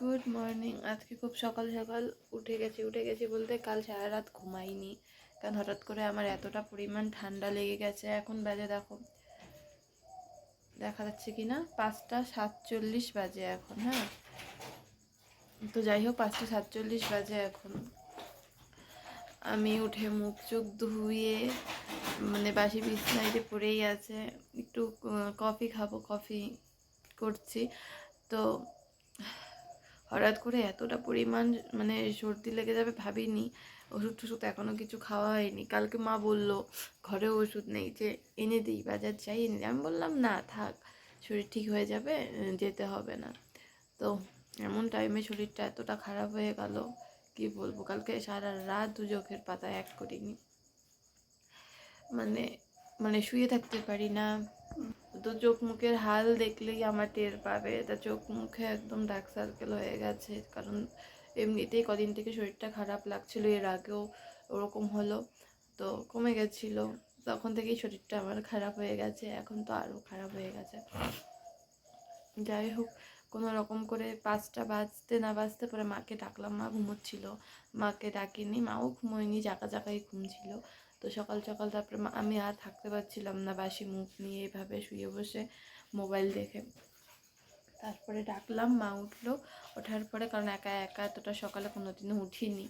Good morning আজকে খুব সকাল সকাল উঠে গেছি উঠে গেছি বলতে কাল সারা রাত ঘুমাইনি। কারণ হঠাৎ করে আমার এতটা পরিমাণ ঠান্ডা লেগে গেছে। এখন বাজে দেখো, দেখা যাচ্ছে কি না পাঁচটা সাতচল্লিশ বাজে এখন হ্যাঁ? তো যাই হোক, পাঁচটা সাতচল্লিশ বাজে এখন। আমি উঠে মুখ চোখ ধুয়ে মানে বাসি বিছনায় যে পড়েই আছে। একটু কফি খাব, কফি করছি। তো হঠাৎ করে এতটা পরিমাণ মানে সর্দি লেগে যাবে ভাবিনি। ওষুধ টষুধ এখনও কিছু খাওয়া হয়নি। কালকে মা বলল ঘরেও ওষুধ নেই যে এনে দিই, বাজার যাই এনে আমি বললাম, না, থাক, শরীর ঠিক হয়ে যাবে যেতে হবে না। তো এমন টাইমে শরীরটা এতটা খারাপ হয়ে গেল, কি বলব? কালকে সারা রাত দু চোখের পাতা এক করিনি। মানে মানে শুয়ে থাকতে পারি না। তো চোখ মুখের হাল দেখলেই আমার টের পাবে। তা চোখ মুখে একদম ডার্ক সার্কেল হয়ে গেছে, কারণ এমনিতেই কদিন থেকে শরীরটা খারাপ লাগছিল, এর আগেও ওরকম হলো, তো কমে গেছিল। তখন থেকেই শরীরটা আমার খারাপ হয়ে গেছে, এখন তো আরও খারাপ হয়ে গেছে। যাই হোক, কোনো রকম করে পাঁচটা বাজতে না বাজতে পরে মাকে ডাকলাম, মা ঘুমোচ্ছিল। মাকে ডাকিনি, মাও ঘুমোয়নি জাকা জাকাই ঘুম ছিল। তো সকাল সকাল তারপরে আমি আর থাকতে পারছিলাম না, বাসি মুখ নিয়ে এভাবে শুয়ে বসে মোবাইল দেখে। তারপরে ডাকলাম, মা উঠল। ওঠার পরে, কারণ একা একা এতটা সকালে কোনো দিনও উঠিনি।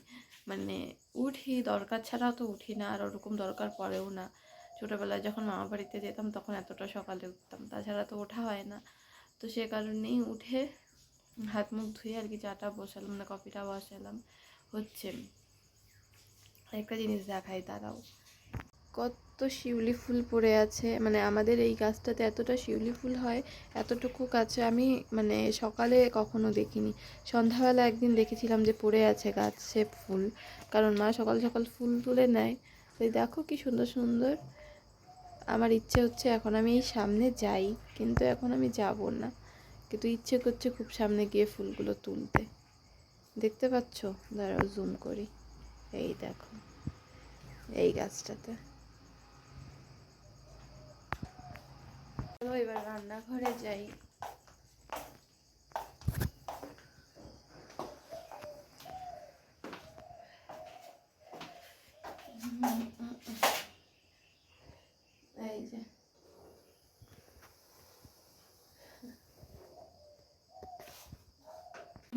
মানে উঠি, দরকার ছাড়াও তো উঠি না, আর ওরকম দরকার পড়েও না। ছোটোবেলায় যখন মামা বাড়িতে যেতাম, তখন এতটা সকালে উঠতাম, তাছাড়া তো ওঠা হয় না। তো সে কারণেই উঠে হাত মুখ ধুয়ে আর কি চাটা বসালাম না, কফিটা বসালাম। হচ্ছে একটা জিনিস দেখাই, দাঁড়াও। কত শিউলি ফুল পড়ে আছে মানে আমাদের এই গাছটাতে এতটা শিউলি ফুল হয়, এতটুকু গাছে আমি মানে সকালে কখনো দেখিনি। সন্ধ্যাবেলা একদিন দেখেছিলাম যে পড়ে আছে গাছে ফুল, কারণ মা সকাল সকাল ফুল তুলে নেয়। তো দেখো কি সুন্দর সুন্দর। আমার ইচ্ছে হচ্ছে এখন আমি এই সামনে যাই, কিন্তু এখন আমি যাব না। কিন্তু ইচ্ছে করছে খুব সামনে গিয়ে ফুলগুলো তুলতে। দেখতে পাচ্ছ? দাঁড়াও জুম করি। এই দেখো, এই গাছটাতে। এবার রান্নাঘরে যাই। এই যে।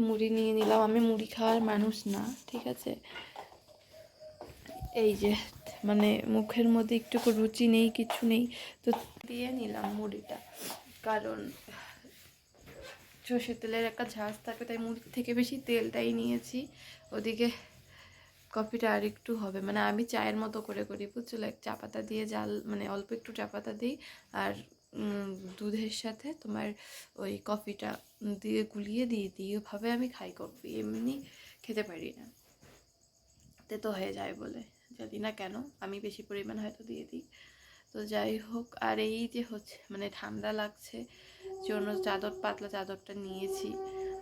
মুড়ি নিয়ে নিলাম, আমি মুড়ি খাওয়ার মানুষ না, ঠিক আছে? এই যে মানে মুখের মধ্যে একটু রুচি নেই, কিছু নেই, তো দিয়ে নিলাম মুড়িটা। কারণ সর্ষের তেলের একটা ঝাঁজ থাকে, তাই মুড়ির থেকে বেশি তেলটাই নিয়েছি। ওদিকে কফিটা আর একটু হবে। মানে আমি চায়ের মতো করে করি, বুঝছ? লাইক চা পাতা দিয়ে জাল মানে অল্প একটু চা পাতা দিই। আর দুধের সাথে তোমার ওই কফিটা দিয়ে গুলিয়ে দিয়ে দিই। ওভাবে আমি খাই কফি, এমনি খেতে পারি না। তে তো হয়ে যায় বলে। জানি না কেন, আমি বেশি পরিমাণ হয়তো দিয়ে দিই। তো যাই হোক, আর এই যে হচ্ছে মানে ঠান্ডা লাগছে, জন্য চাদর, পাতলা চাদরটা নিয়েছি।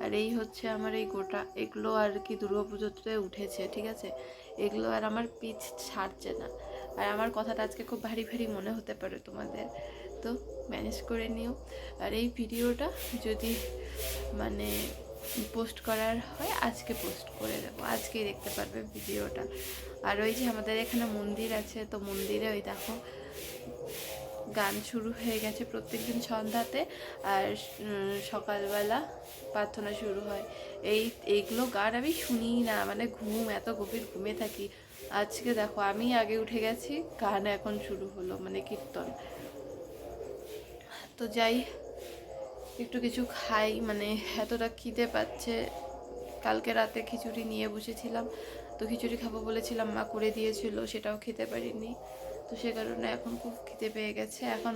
আর এই হচ্ছে আমার এই গোটা, এগুলো আর কি দুর্গাপুজোতে উঠেছে, ঠিক আছে? এগুলো আর আমার পিচ ছাড়ছে না। আর আমার কথাটা আজকে খুব ভারী ভারী মনে হতে পারে তোমাদের। তো ম্যানেজ করে নিও। আর এই ভিডিওটা যদি মানে পোস্ট করার হয়, আজকে পোস্ট করে দেবো। আজকেই দেখতে পারবে ভিডিওটা। আর ওই যে আমাদের এখানে মন্দির আছে, তো মন্দিরে ওই দেখো গান শুরু হয়ে গেছে প্রত্যেকদিন সন্ধ্যাতে। আর সকালবেলা প্রার্থনা শুরু হয়। এই, এইগুলো গান আমি শুনি না মানে ঘুম, এত গভীর ঘুমে থাকি। আজকে দেখো, আমি আগে উঠে গেছি, গান এখন শুরু হলো মানে কীর্তন। তো যাই একটু কিছু খাই মানে এতটা খিদে পাচ্ছে। কালকে রাতে খিচুড়ি নিয়ে বসেছিলাম, তো খিচুড়ি খাব বলেছিলাম, মা করে দিয়েছিল, সেটাও খেতে পারিনি। তো সে কারণে এখন খুব খিদে পেয়ে গেছে, এখন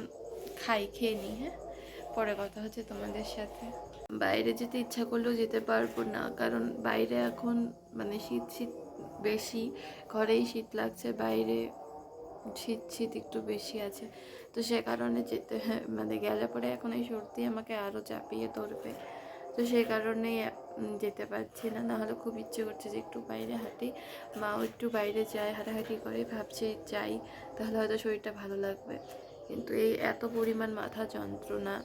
খাই, খেয়ে নিই হ্যাঁ? পরে কথা হচ্ছে তোমাদের সাথে। বাইরে যেতে ইচ্ছা করলেও যেতে পারব না, কারণ বাইরে এখন মানে শীত শীত বেশি, ঘরেই শীত লাগছে, বাইরে শীত শীত একটু বেশি আছে। তো সে কারণে যেতে হ্যাঁ মানে গেলে পরে এখন এই সর্দি আমাকে আরও চাপিয়ে ধরবে। তো সেই কারণে উম, যেতে পারছি না। নাহলে খুব ইচ্ছে করছে যে একটু বাইরে হাঁটি। মাও একটু বাইরে যায় হাঁটাহাঁটি করে ভাবছে যাই তাহলে হয়তো শরীরটা ভালো লাগবে। কিন্তু এই এত পরিমাণ মাথা যন্ত্রণা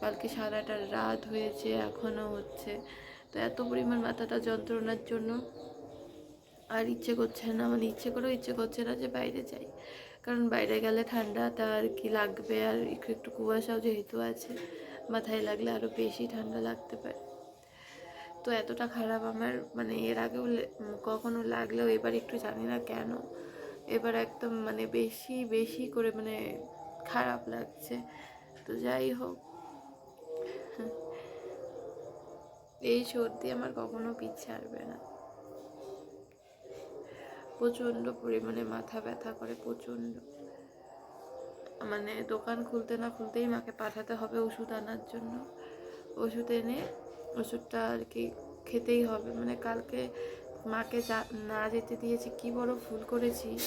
কালকে সারাটা রাত হয়েছে এখনও হচ্ছে। তো এত পরিমাণ মাথাটা যন্ত্রণার জন্য আর ইচ্ছে করছে না মানে ইচ্ছে করেও ইচ্ছে করছে না যে বাইরে যাই। কারণ বাইরে গেলে ঠান্ডাটা আর কি লাগবে? আর একটু একটু কুয়াশাও যেহেতু আছে, মাথায় লাগলে আরও বেশি ঠান্ডা লাগতে পারে। তো এতটা খারাপ আমার মানে এর আগেও কখনো লাগলেও এবার একটু জানি না কেন, এবার একদম মানে বেশি বেশি করে মানে খারাপ লাগছে। তো যাই হোক। এই সর্দি আমার কখনো পিছ ছাড়বে না। প্রচণ্ড পরিমাণে মাথা ব্যথা করে, প্রচণ্ড। মানে দোকান খুলতে না খুলতেই মাকে পাঠাতে হবে ওষুধ আনার জন্য। ওষুধ এনে ওষুধটা আর কি খেতেই হবে। মানে কালকে মাকে যা- না যেতে দিয়েছি, কি বড় ভুল করেছি।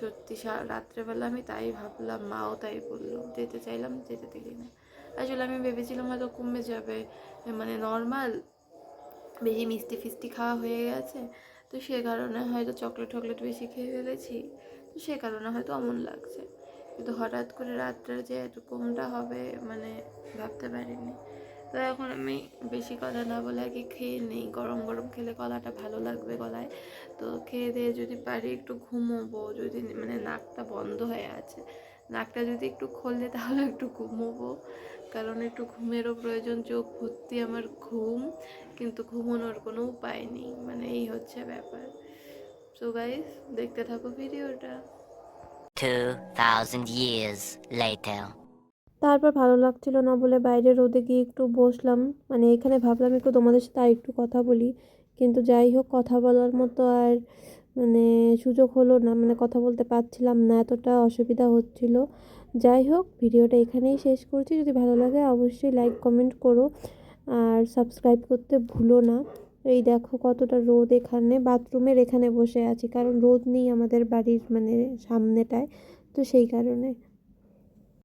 সত্যি রাত্রেবেলা আমি তাই ভাবলাম, মাও তাই বলল, যেতে চাইলাম, যেতে দিলি না। আসলে আমি ভেবেছিলাম হয়তো কমে যাবে। মানে নর্মাল বেশি মিষ্টি ফিষ্টি খাওয়া হয়ে গেছে। তো সে কারণে হয়তো চকলেট টকলেট বেশি খেয়ে ফেলেছি। তো সে কারণে হয়তো অমন লাগছে। কিন্তু হঠাৎ করে রাত্রে যে এত কমটা হবে মানে ভাবতে পারিনি। তো এখন আমি বেশি কথা না বলে আর কি খেয়ে নেই। গরম গরম খেলে গলাটা ভালো লাগবে গলায়। তো খেয়ে দিয়ে যদি পারি একটু ঘুমোবো। যদি মানে নাকটা বন্ধ হয়ে আছে, নাকটা যদি একটু খুললে তাহলে একটু ঘুমোবো। কারণ একটু ঘুমেরও প্রয়োজন চোখ ভর্তি আমার ঘুম কিন্তু ঘুমানোর কোনো উপায় নেই মানে এই হচ্ছে ব্যাপার। সো গাইস দেখতে থাকো ভিডিওটা। 2,000 years later. তারপর ভালো লাগছিল না বলে বাইরে রোদে গিয়ে একটু বসলাম। মানে এখানে ভাবলাম একটু তোমাদের সাথে আর একটু কথা বলি। কিন্তু যাই হোক কথা বলার মতো আর মানে সুযোগ হলো না। মানে কথা বলতে পারছিলাম না এতটা অসুবিধা হচ্ছিল। যাই হোক, ভিডিওটা এখানেই শেষ করছি। যদি ভালো লাগে, অবশ্যই লাইক কমেন্ট করো। আর সাবস্ক্রাইব করতে ভুলো না। এই দেখো কতটা রোদ এখানে, বাথরুমের এখানে বসে আছি। কারণ রোদ নেই আমাদের বাড়ির মানে সামনেটায়, তো সেই কারণে।